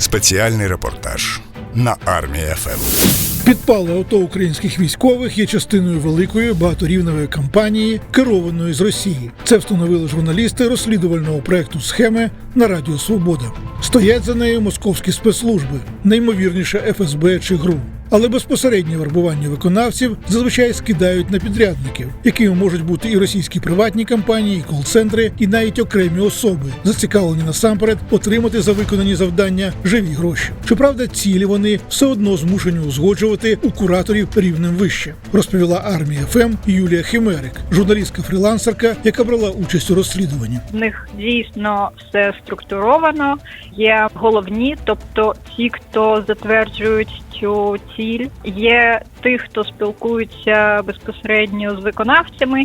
Спеціальний репортаж на армії. ФМ. Підпали авто українських військових є частиною великої багаторівневої кампанії, керованої з Росії. Це встановили журналісти розслідувального проекту схеми на Радіо Свобода. Стоять за нею московські спецслужби, неймовірніше ФСБ чи ГРУ. Але безпосереднє вербування виконавців зазвичай скидають на підрядників, якими можуть бути і російські приватні компанії, і кол-центри, і навіть окремі особи, зацікавлені насамперед отримати за виконані завдання живі гроші. Щоправда, цілі вони все одно змушені узгоджувати у кураторів рівнем вище, розповіла армія ФМ Юлія Химерик, журналістка-фрілансерка, яка брала участь у розслідуванні. В них дійсно все структуровано. Є головні, тобто ті, хто затверджують цю ціль, є тих, хто спілкується безпосередньо з виконавцями,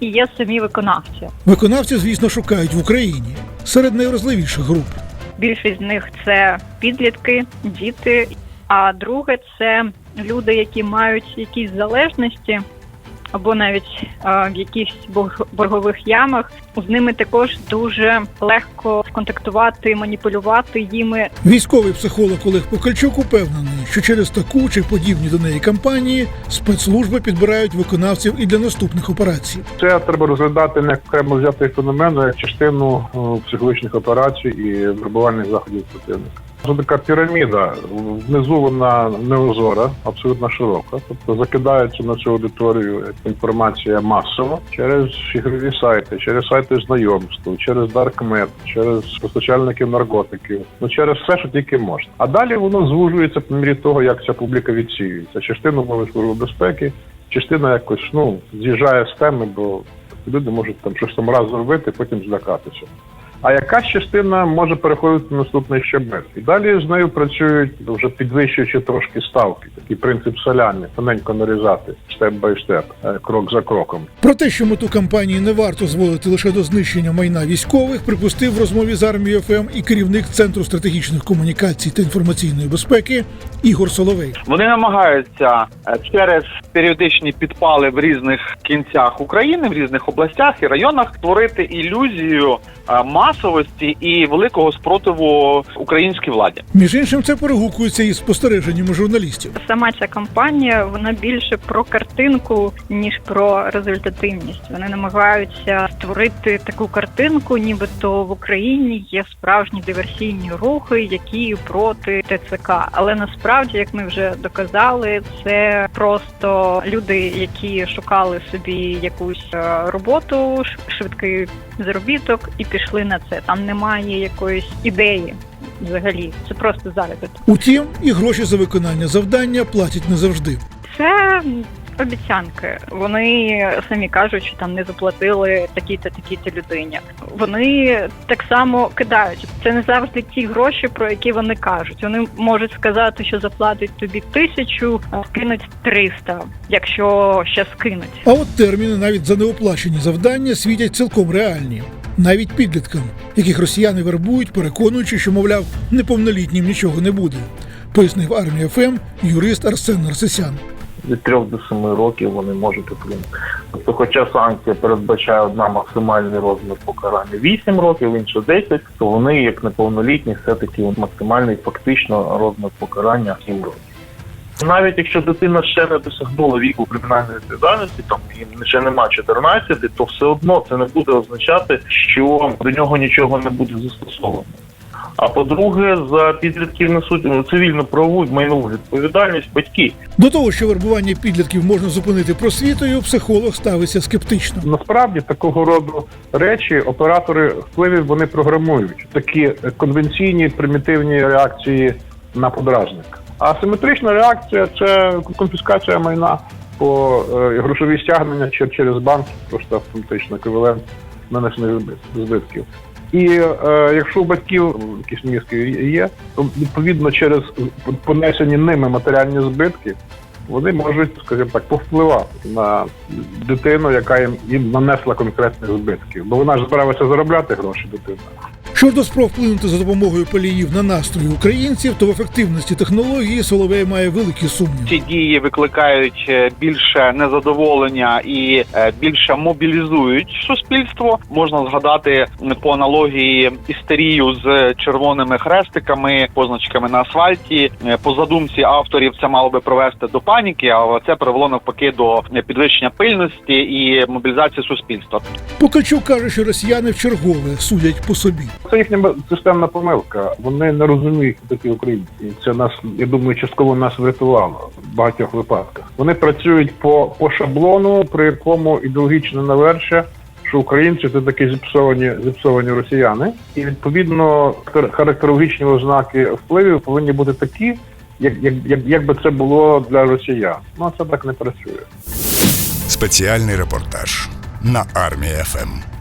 і є самі виконавці. Виконавці, звісно, шукають в Україні серед найвразливіших груп. Більшість з них це підлітки, діти. А друге це люди, які мають якісь залежності. Або навіть е, в якихось борг- боргових ямах з ними також дуже легко контактувати, маніпулювати їми Військовий психолог Олег Покальчук упевнений, що через таку чи подібні до неї кампанії спецслужби підбирають виконавців і для наступних операцій. Це треба розглядати не окремо взятий феномен, а як частину психологічних операцій і вербувальних заходів противника. Це така піраміда. Внизу вона неозора, абсолютно широка. Тобто закидається на цю аудиторію інформація масово через ігрові сайти, через сайти знайомств, через Даркмет, через постачальників наркотиків, ну через все, що тільки можна. А далі воно звужується по мірі того, як ця публіка відсіюється. Частину мови служби безпеки, частина якось ну з'їжджає з теми, бо люди можуть там щось там раз зробити, потім злякатися. А якась частина може переходити на наступний щебель. І далі з нею працюють вже підвищуючи трошки ставки. Такий принцип соляни, тоненько нарізати степ бай степ, е, крок за кроком. Про те, що мету кампанії не варто зводити лише до знищення майна військових, припустив в розмові з армією ФМ і керівник центру стратегічних комунікацій та інформаційної безпеки Ігор Соловей. Вони намагаються е, через періодичні підпали в різних кінцях України, в різних областях і районах створити ілюзію е, масовості і великого спротиву українській владі. Між іншим, це перегукується із спостереженнями журналістів. Сама ця кампанія вона більше про картинку ніж про результативність. Вони намагаються створити таку картинку, нібито в Україні є справжні диверсійні рухи, які проти ТЦК. Але насправді, як ми вже доказали, це просто люди, які шукали собі якусь е, роботу, швидкий заробіток, і пішли на це. Там немає якоїсь ідеї. Взагалі, це просто заробіток. Утім, і гроші за виконання завдання платять не завжди. Це обіцянки. Вони самі кажуть, що там не заплатили такі-то, такі-то людині. Вони так само кидають. Це не завжди ті гроші, про які вони кажуть. Вони можуть сказати, що заплатять тобі тисячу, а скинуть 300, якщо ще скинуть. А от терміни навіть за неоплачені завдання світять цілком реальні. Навіть підліткам, яких росіяни вербують, переконуючи, що, мовляв, неповнолітнім нічого не буде, пояснив армія ФМ юрист Арсен Нарсисян. від 3 до 7 років вони можуть отримати. Тобто, хоча санкція передбачає одна максимальний розмір покарання 8 років, інша 10, то вони, як неповнолітні, все-таки максимальний фактично розмір покарання 7 років. Навіть якщо дитина ще не досягнула віку кримінальної відповідальності, там їм ще нема 14, то все одно це не буде означати, що до нього нічого не буде застосовано. А по-друге, за підлітків несуть ну, цивільну правову майнову відповідальність батьки. До того, що вербування підлітків можна зупинити просвітою, психолог ставиться скептично. Насправді такого роду речі оператори впливів вони програмують такі конвенційні примітивні реакції на подражник. А симетрична реакція це конфіскація майна по е, грошові стягнення чер- через банк, просто автоматично еквівалент нанесених збит- збитків. І е, якщо у батьків якісь мізки є, то відповідно через понесені ними матеріальні збитки вони можуть, скажімо так, повпливати на дитину, яка їм, їм нанесла конкретних збитків. Бо вона ж збиралася заробляти гроші дитина. Щодо спроб вплинути за допомогою паліїв на настрої українців, то в ефективності технології Соловей має великі сумніви. Ці дії викликають е, більше незадоволення і е, більше мобілізують суспільство. Можна згадати по аналогії істерію з червоними хрестиками, позначками на асфальті. Е, По задумці авторів це мало би привести до паніки, але це привело навпаки до підвищення пильності і мобілізації суспільства. Покачук каже, що росіяни вчергове судять по собі. Це їхня системна помилка. Вони не розуміють, хто такі українці. Це нас, я думаю, частково нас врятувало в багатьох випадках. Вони працюють по, по шаблону, при якому ідеологічне навершя, що українці це такі зіпсовані, зіпсовані росіяни, і відповідно хар- характерологічні ознаки впливів повинні бути такі, як, як, як, як би це було для росіян. Ну це так не працює. Спеціальний репортаж на армія ФМ.